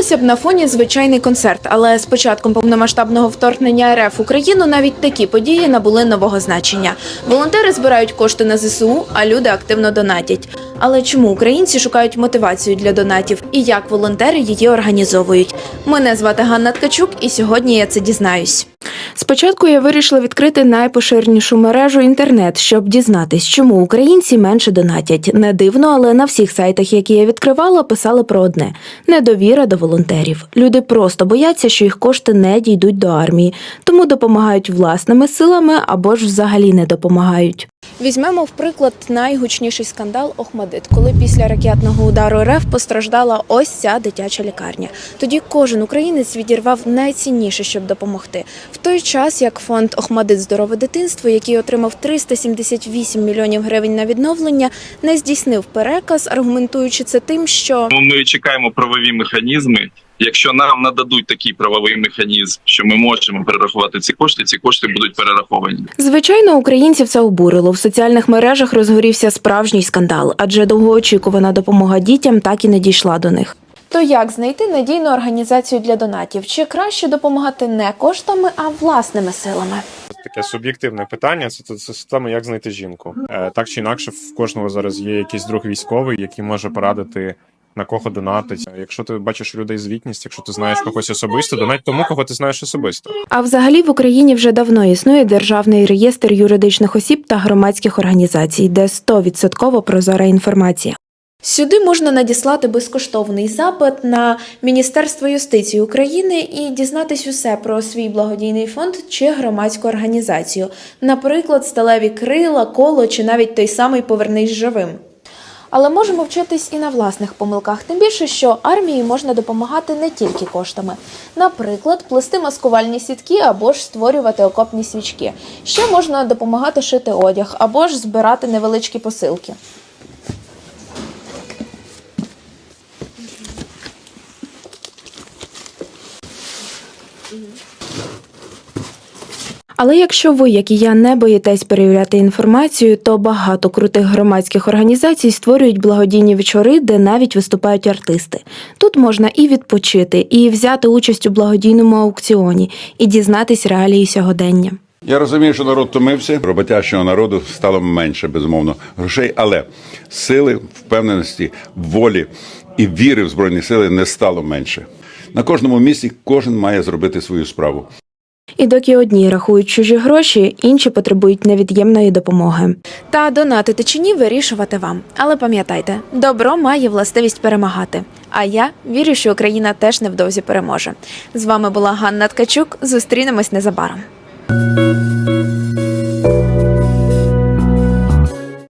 Здавалося б, на фоні звичайний концерт, але з початком повномасштабного вторгнення РФ в Україну навіть такі події набули нового значення. Волонтери збирають кошти на ЗСУ, а люди активно донатять. Але чому українці шукають мотивацію для донатів і як волонтери її організовують? Мене звати Ганна Ткачук, і сьогодні я це дізнаюсь. Спочатку я вирішила відкрити найпоширенішу мережу інтернет, щоб дізнатись, чому українці менше донатять. Не дивно, але на всіх сайтах, які я відкривала, писали про одне: недовіра до волонтерів. Люди просто бояться, що їх кошти не дійдуть до армії, тому допомагають власними силами або ж взагалі не допомагають. Візьмемо в приклад найгучніший скандал Охмадит, коли після ракетного удару РФ постраждала ось ця дитяча лікарня. Тоді кожен українець відірвав найцінніше, щоб допомогти. В той час як фонд Охмадит здорове дитинство, який отримав 378 мільйонів гривень на відновлення, не здійснив переказ, аргументуючи це тим, що Ну, Ми чекаємо правові механізми. Якщо нам нададуть такий правовий механізм, що ми можемо перерахувати ці кошти, ці кошти будуть перераховані. Звичайно, українців це обурило. В соціальних мережах розгорівся справжній скандал, адже довгоочікувана допомога дітям так і не дійшла до них. То як знайти надійну організацію для донатів? Чи краще допомагати не коштами, а власними силами? Таке суб'єктивне питання. Це, це, це саме як знайти жінку. Е, так чи інакше, в кожного зараз є якийсь друг військовий, який може порадити. На кого донатить. Якщо ти бачиш людей звітність, якщо ти знаєш когось особисто, донать тому, кого ти знаєш особисто. А взагалі в Україні вже давно існує державний реєстр юридичних осіб та громадських організацій, де 100% прозора інформація. Сюди можна надіслати безкоштовний запит на Міністерство юстиції України і дізнатись усе про свій благодійний фонд чи громадську організацію, наприклад, сталеві крила, коло чи навіть той самий Повернись живим. Але можемо вчитись і на власних помилках, тим більше, що армії можна допомагати не тільки коштами. Наприклад, плести маскувальні сітки або ж створювати окопні свічки. Ще можна допомагати шити одяг або ж збирати невеличкі посилки. Але якщо ви, як і я, не боїтесь перевіряти інформацію, то багато крутих громадських організацій створюють благодійні вечори, де навіть виступають артисти. Тут можна і відпочити, і взяти участь у благодійному аукціоні, і дізнатись реалії сьогодення. Я розумію, що народ втомився, роботящого народу стало менше, безумовно, грошей, але сили, впевненості, волі і віри в збройні сили не стало менше. На кожному місці кожен має зробити свою справу. І доки одні рахують чужі гроші, інші потребують невід'ємної допомоги. Та донатити чи ні вирішувати вам. Але пам'ятайте, добро має властивість перемагати. А я вірю, що Україна теж невдовзі переможе. З вами була Ганна Ткачук. Зустрінемось незабаром.